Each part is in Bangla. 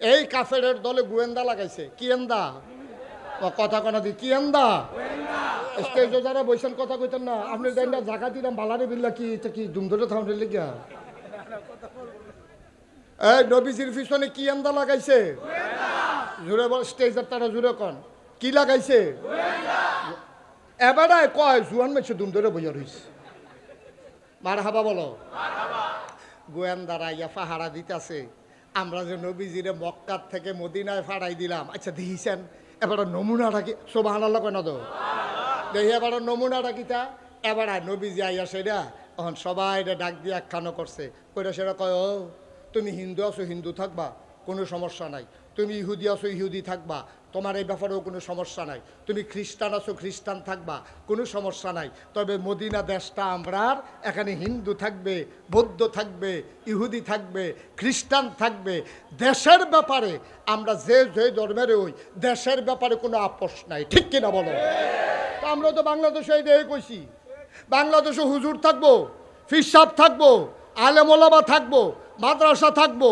এই কাফেরের দলে গোয়েন্দা লাগাইছে। কি এন্দা ও, কথা কনা দি কি এন্দা স্টেজে যারা বৈশাল কথা কইতেন না। আপনি দেন না জায়গা দিলাম বালারে বিল্লা কি এটা কি দুমদরে থাউন্ডে লেগিয়া এই নবীজির পিছনে কি এন্দা লাগাইছে? জুড়ে বল স্টেজের তারা জুড়ে কন। কি লাগাইছে? এবারে কয় জুয়ান মেছে দুমদরে বইয়া রইছে। মার হাবা বলো গোয়েন্দারা ইয়া পাহারা দিতেছে। আমরা যে নবীজিরে মক্কার থেকে মদিনায় ফাড়াই দিলাম। আচ্ছা দেখিছেন? এবার নমুনাটা কি? সোভান আল্লাহ কেন তো? দেখি এবার নমুনাটা কিতা এবার নবীজি আইয়া সেটা, এখন সবাই ডাক দিয়ে একখানো করছে। কইরা সেটা কয় তুমি হিন্দু আছো, হিন্দু থাকবা? কোনো সমস্যা নাই। তুমি ইহুদি আছো, ইহুদি থাকবা। তোমার এই ব্যাপারেও কোনো সমস্যা নাই। তুমি খ্রিস্টান আছো, খ্রিস্টান থাকবা। কোনো সমস্যা নাই। তবে মদিনা দেশটা আমরার, এখানে হিন্দু থাকবে, বৌদ্ধ থাকবে, ইহুদি থাকবে, খ্রিস্টান থাকবে। দেশের ব্যাপারে আমরা যে যে ধর্মের ওই, দেশের ব্যাপারে কোনো আপোষ নাই। ঠিক কিনা বলো? তা আমরা তো বাংলাদেশে এই কইছি। বাংলাদেশে হুজুর থাকব ফিসাব থাকব আলেমোলামা থাকব মাদ্রাসা থাকব,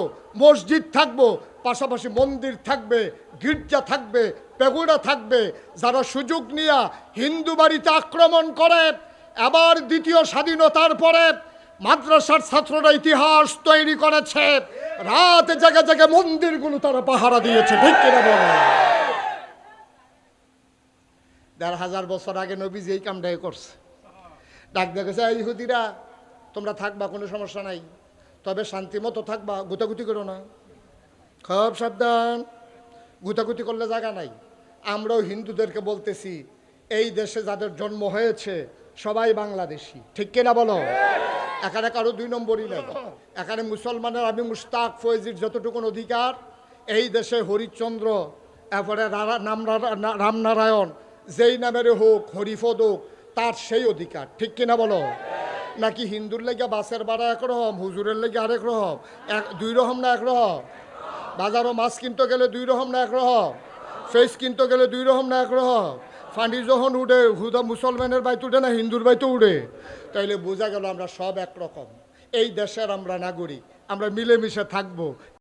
মসজিদ থাকব, পাশাপাশি মন্দির থাকবে, গির্জা থাকবে, পেগুড়া থাকবে। যারা সুযোগ নিয়ে হিন্দু বাড়িতে আক্রমণ করে আবার দ্বিতীয় স্বাধীনতার পরে মাদ্রাসার ছাত্ররা ইতিহাস তৈরি করেছে। রাত জায়গা জায়গায় মন্দিরগুলো তারা পাহারা দিয়েছে দেড় হাজার বছর আগে নবীজি এই কামটাই করছে। ডাক দেখেছে ইহুদিরা তোমরা থাকবা, কোনো সমস্যা নাই। তবে শান্তি মতো থাকবা গুতাগুতি করো না। খুব সাবধান। গুতাগুতি করলে জায়গা নাই। আমরাও হিন্দুদেরকে বলতেছি, এই দেশে যাদের জন্ম হয়েছে, সবাই বাংলাদেশি। ঠিক কিনা বলো? এখানে কারও দুই নম্বরই নেই। এখানে মুসলমানের আমি মুস্তাক ফয়েজির যতটুকুন অধিকার, এই দেশে হরিশ্চন্দ্র, এরপরে রামনারায়ণ, যেই নামের হোক হরিফদ হোক, তার সেই অধিকার। ঠিক কিনা বলো? নাকি হিন্দুর লেগে বাসের ভাড়া একরকম হুজুরের লেগে আরেক রকম? এক, দুই রকম না এক রকম? বাজারও মাছ কিনতে গেলে দুই রকম না এক রকম? ফেস কিনতে গেলে দুই রকম না এক রকম? ফান্ডি যখন উঠে, হুদা মুসলমানের বাইতে উঠে না হিন্দুর বাইতে উঠে? তাইলে বোঝা গেল আমরা সব একরকম এই দেশের আমরা নাগরিক, আমরা মিলেমিশে থাকব।